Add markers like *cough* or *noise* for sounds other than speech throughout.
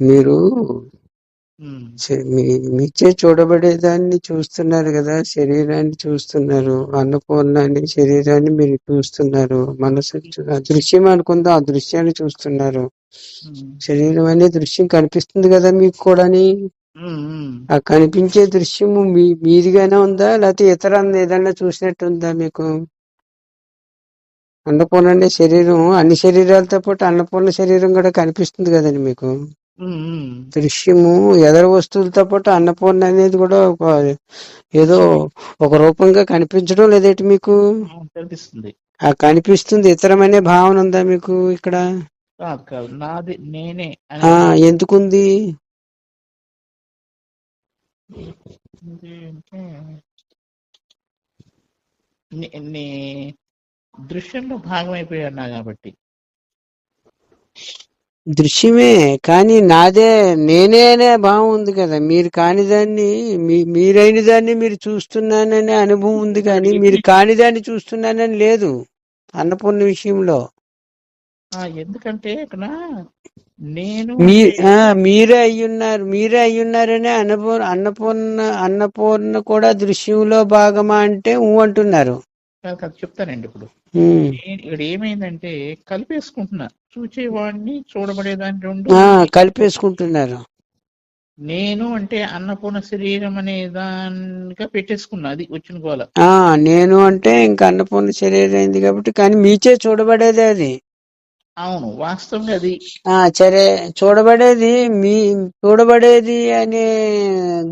మీరు మీ మీచే చూడబడేదాన్ని చూస్తున్నారు కదా శరీరాన్ని చూస్తున్నారు అన్నపూర్ణాన్ని శరీరాన్ని మీరు చూస్తున్నారు మనసు దృశ్యం అనుకుందాం ఆ దృశ్యాన్ని చూస్తున్నారు. శరీరం అనే దృశ్యం కనిపిస్తుంది కదా మీకు కూడాని. ఆ కనిపించే దృశ్యము మీ మీదిగానే ఉందా లేకపోతే ఇతర ఏదన్నా చూసినట్టు ఉందా మీకు? అన్నపూర్ణ అనే శరీరం అన్ని శరీరాలతో పాటు అన్నపూర్ణ శరీరం కూడా కనిపిస్తుంది కదండి మీకు. దృశ్యము ఎదర వస్తువులతో పాటు అన్నపూర్ణ అనేది కూడా ఒక ఏదో ఒక రూపంగా కనిపించడం లేదేంటి మీకు? కనిపిస్తుంది. ఆ కనిపిస్తుంది. ఇతరమనే భావన ఉందా మీకు ఇక్కడ? నాది నేనే ఎందుకుంది? అంటే నీ- నీ దృశ్యంలో భాగమైపోయాడు కాబట్టి. దృశ్యమే కానీ నాదే నేనే అనే భావం ఉంది కదా. మీరు కాని దాన్ని మీ మీరైన దాన్ని మీరు చూస్తున్నాననే అనుభవం ఉంది కానీ మీరు కాని దాన్ని చూస్తున్నానని లేదు అన్నపూర్ణ విషయంలో. ఎందుకంటే ఇక్కడ నేను మీరే అయ్యున్నారు మీరే అయ్యున్నారనే అన్నపూర్ణ అన్నపూర్ణ అన్నపూర్ణ కూడా దృశ్యంలో భాగమా అంటే ఊ అంటున్నారు. చెప్తానండి ఇప్పుడు. ఇక్కడ ఏమైందంటే కలిపేసుకుంటున్నా. చూచేవాడిని చూడబడేదాన్ని రెండు. కలిపేసుకుంటున్నారు. నేను అంటే అన్నపూర్ణ శరీరం అనే దానిగా పెట్టేసుకున్నా అది వచ్చిన గోల ఆ నేను అంటే ఇంకా అన్నపూర్ణ శరీరం అయింది కాబట్టి కానీ మీచే చూడబడేది అది. అవును వాస్తవంగా అది. సరే చూడబడేది మీ చూడబడేది అనే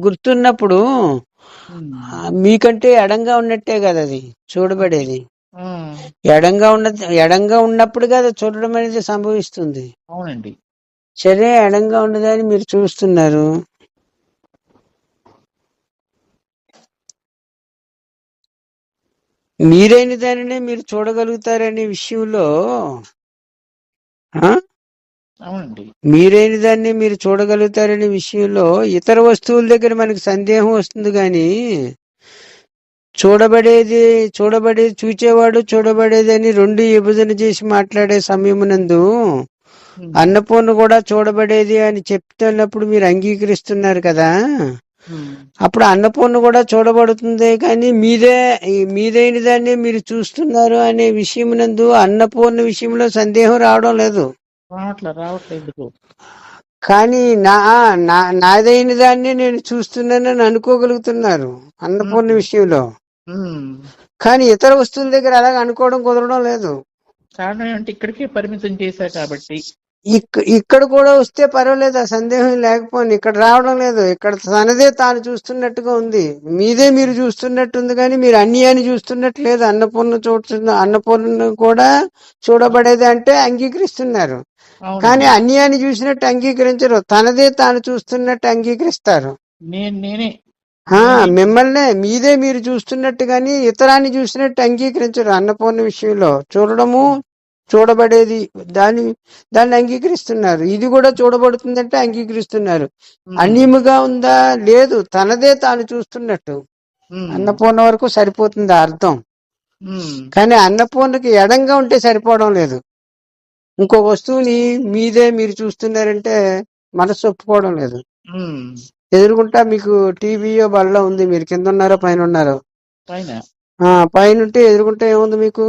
గుర్తున్నప్పుడు మీకంటే ఎడంగా ఉన్నట్టే కదా అది చూడబడేది. ఎడంగా ఉన్న ఎడంగా ఉన్నప్పుడు కదా చూడడం అనేది సంభవిస్తుంది. అవునండి. సరే ఎడంగా ఉన్నదని మీరు చూస్తున్నారు. మీరైన దానినే మీరు చూడగలుగుతారనే విషయంలో అవునండి. మీరైన దాన్ని మీరు చూడగలుగుతారనే విషయంలో ఇతర వస్తువుల దగ్గర మనకి సందేహం వస్తుంది కానీ చూడబడేది చూడబడేది చూచేవాడు చూడబడేది అని రెండు విభజన చేసి మాట్లాడే సమయమునందు అన్నపూర్ణ కూడా చూడబడేది అని చెప్తున్నప్పుడు మీరు అంగీకరిస్తున్నారు కదా. అప్పుడు అన్నపూర్ణ కూడా చూడబడుతుంది కానీ ఈ మీదైన దాన్ని మీరు చూస్తున్నారు అనే విషయమునందు అన్నపూర్ణ విషయంలో సందేహం రావడం లేదు. కానీ నా నా నాదైన దాన్ని నేను చూస్తున్నానని అనుకోగలుగుతున్నారు అన్నపూర్ణ విషయంలో. కానీ ఇతర వస్తువుల దగ్గర అలాగ అనుకోవడం కుదరడం లేదు. కారణం ఏంటంటే ఇక్కడికే పరిమితం చేశా కాబట్టి. ఇక్- ఇక్కడ కూడా వస్తే పర్వాలేదు ఆ సందేహం లేకపోయినా ఇక్కడ రావడం లేదు. ఇక్కడ తనదే తాను చూస్తున్నట్టుగా ఉంది. మీదే మీరు చూస్తున్నట్టు ఉంది కానీ మీరు అన్యాన్ని చూస్తున్నట్టు లేదు అన్నపూర్ణ చూస్తున్న అన్నపూర్ణ కూడా చూడబడేది అంటే అంగీకరిస్తున్నారు. కానీ అన్యాన్ని చూసినట్టు అంగీకరించరు. తనదే తాను చూస్తున్నట్టు అంగీకరిస్తారు. నేను నేనే మిమ్మల్నే మీదే మీరు చూస్తున్నట్టు కానీ ఇతరాన్ని చూసినట్టు అంగీకరించరు అన్నపూర్ణ విషయంలో. చూడడము చూడబడేది దాన్ని దాన్ని అంగీకరిస్తున్నారు. ఇది కూడా చూడబడుతుందంటే అంగీకరిస్తున్నారు. అన్యముగా ఉందా? లేదు. తనదే తాను చూస్తున్నట్టు. అన్నపూర్ణ వరకు సరిపోతుంది అర్థం. కానీ అన్నపూర్ణకి ఎడంగా ఉంటే సరిపోవడం లేదు. ఇంకో వస్తువుని మీదే మీరు చూస్తున్నారంటే మనసు ఒప్పుకోవడం లేదు. ఎదురుకుంటా మీకు టీవీయో బల్ల ఉంది. మీరు కింద ఉన్నారో పైన ఉన్నారో? పైన? ఉంటే ఎదురుకుంటే ఏముంది మీకు?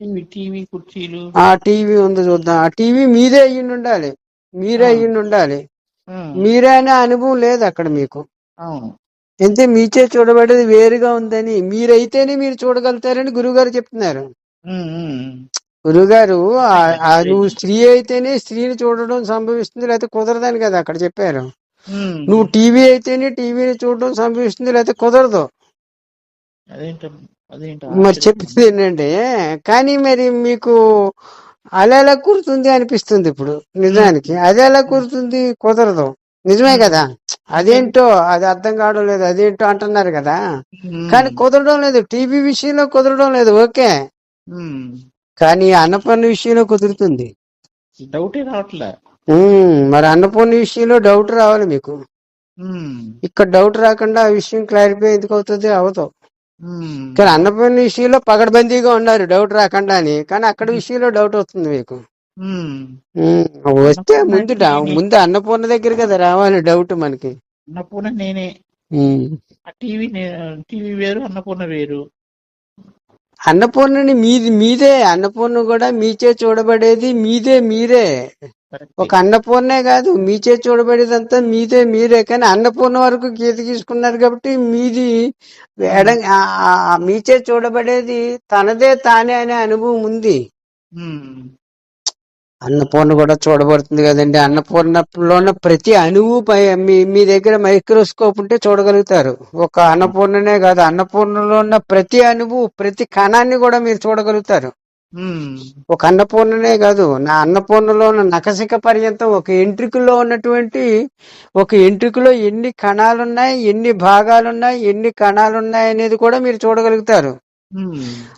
టీవీ టీవీ కుర్చీలు? ఆ టీవీ ఉంది చూద్దాం. ఆ టీవీ మీదే అయ్యిండి ఉండాలి మీరే అయ్యిండి ఉండాలి మీరే అనే అనుభవం లేదు అక్కడ మీకు. అంతే మీచే చూడబడేది వేరుగా ఉందని. మీరైతేనే మీరు చూడగలుగుతారని గురుగారు చెప్తున్నారు. గురుగారు *laughs* నువ్వు స్త్రీ అయితేనే స్త్రీని చూడడం సంభవిస్తుంది లేకపోతే కుదరదని కదా అక్కడ చెప్పారు. నువ్వు టీవీ అయితేనే టీవీని చూడడం సంభవిస్తుంది లేకపోతే కుదరదు. మరి చెప్పింది ఏంటంటే కానీ మరి మీకు అలా ఎలా కూరుతుంది అనిపిస్తుంది ఇప్పుడు నిజానికి. అది ఎలా కూరుతుంది కుదరదు. నిజమే కదా. అదేంటో అది అర్థం కావడం లేదు అదేంటో అంటున్నారు కదా. కానీ కుదరడం లేదు టీవీ విషయంలో కుదరడం లేదు ఓకే. కానీ అన్నపూర్ణ విషయంలో కుదురుతుంది. డౌటే రావట్లే. మరి అన్నపూర్ణ విషయంలో డౌట్ రావాలి మీకు. ఇక్కడ డౌట్ రాకుండా ఆ విషయం క్లారిఫై ఎందుకు అవుతుంది? ఉమ్, కానీ అన్నపూర్ణ విషయంలో పగడబందీగా ఉన్నారు డౌట్ రాకుండా అని. కానీ అక్కడ విషయంలో డౌట్ వస్తుంది మీకు. వస్తే ముందు. ముందు అన్నపూర్ణ దగ్గర కదా రావాలి డౌట్ మనకి. అన్నపూర్ణ నేనే. టీవీ టీవీ వేరు అన్నపూర్ణ వేరు. అన్నపూర్ణని మీది మీదే అన్నపూర్ణ కూడా మీచే చూడబడేది మీదే మీరే. ఒక అన్నపూర్ణే కాదు మీచే చూడబడేదంతా మీదే మీరే. కానీ అన్నపూర్ణ వరకు గీత గీసుకున్నారు కాబట్టి మీది ఎడ మీచే చూడబడేది తనదే తానే అనే అనుభవం ఉంది. అన్నపూర్ణ కూడా చూడబడుతుంది కదండి. అన్నపూర్ణలో ఉన్న ప్రతి అణువు మీ మీ దగ్గర మైక్రోస్కోప్ ఉంటే చూడగలుగుతారు. ఒక అన్నపూర్ణనే కాదు అన్నపూర్ణలో ఉన్న ప్రతి అణువు ప్రతి కణాన్ని కూడా మీరు చూడగలుగుతారు. ఒక అన్నపూర్ణనే కాదు నా అన్నపూర్ణలో ఉన్న నకసిక పర్యంతం ఒక ఎంట్రికలో ఉన్నటువంటి ఒక ఎంట్రికలో ఎన్ని కణాలు ఉన్నాయి ఎన్ని భాగాలు ఉన్నాయి ఎన్ని కణాలు ఉన్నాయి అనేది కూడా మీరు చూడగలుగుతారు.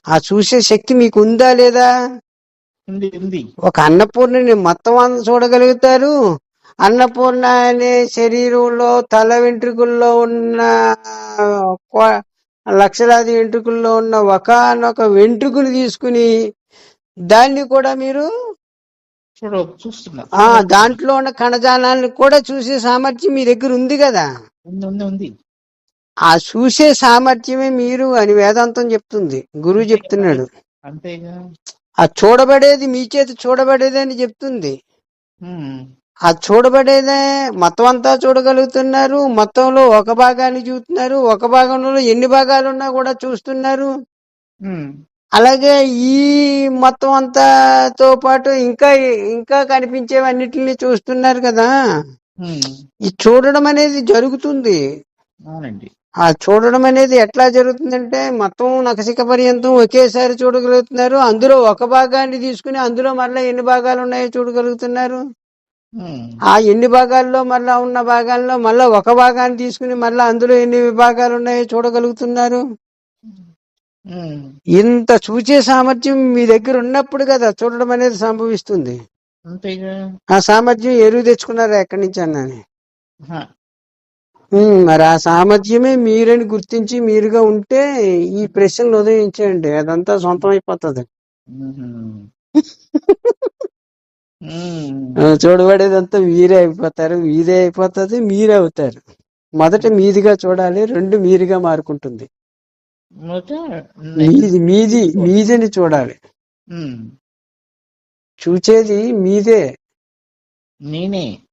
ఆ చూసే శక్తి మీకు ఉందా లేదా? ఒక అన్నపూర్ణని మొత్తం అంత చూడగలుగుతారు. అన్నపూర్ణ అనే శరీరంలో తల వెంట్రుకల్లో ఉన్న లక్షలాది వెంట్రుకల్లో ఉన్న ఒకనొక వెంట్రుకలు తీసుకుని దాన్ని కూడా మీరు చూడ చూస్తున్నా. ఆ దాంట్లో ఉన్న కణజాలాన్ని కూడా చూసే సామర్థ్యం మీ దగ్గర ఉంది కదా? ఉంది ఉంది ఉంది. ఆ చూసే సామర్థ్యమే మీరు అని వేదాంతం చెప్తుంది. గురువు చెప్తున్నాడు. అంతేగా? ఆ చూడబడేది మీ చేతి చూడబడేది అని చెప్తుంది. ఆ చూడబడేదే మొత్తం అంతా చూడగలుగుతున్నారు మొత్తంలో ఒక భాగాన్ని చూస్తున్నారు ఒక భాగంలో ఎన్ని భాగాలు ఉన్నా కూడా చూస్తున్నారు. అలాగే ఈ మొత్తం అంతాతో పాటు ఇంకా ఇంకా కనిపించేవన్నిటిని చూస్తున్నారు కదా. ఈ చూడడం అనేది జరుగుతుంది అవునండి ఆ చూడడం అనేది ఎట్లా జరుగుతుందంటే మొత్తం నకసిక పర్యంతం ఒకేసారి చూడగలుగుతున్నారు అందులో ఒక భాగాన్ని తీసుకుని అందులో మళ్ళీ ఎన్ని భాగాలు ఉన్నాయో చూడగలుగుతున్నారు. ఆ ఎన్ని భాగాల్లో మళ్ళా ఉన్న భాగాల్లో మళ్ళా ఒక భాగాన్ని తీసుకుని మళ్ళా అందులో ఎన్ని విభాగాలు ఉన్నాయో చూడగలుగుతున్నారు. ఇంత చూచే సామర్థ్యం మీ దగ్గర ఉన్నప్పుడు కదా చూడడం అనేది సంభవిస్తుంది. ఆ సామర్థ్యం ఎరువు తెచ్చుకున్నారా ఎక్కడి నుంచి అన్నాని? మరి ఆ సామర్థ్యమే మీరని గుర్తించి మీరుగా ఉంటే ఈ ప్రశ్నలు ఉదయించండి అదంతా సొంతం అయిపోతుంది. చూడబడేదంతా మీరే అయిపోతారు. మీరే అయిపోతుంది మీరే అవుతారు. మొదట మీదిగా చూడాలి రెండు మీరుగా మారుకుంటుంది. మీది మీది మీదని చూడాలి. చూచేది మీదే. నేనే.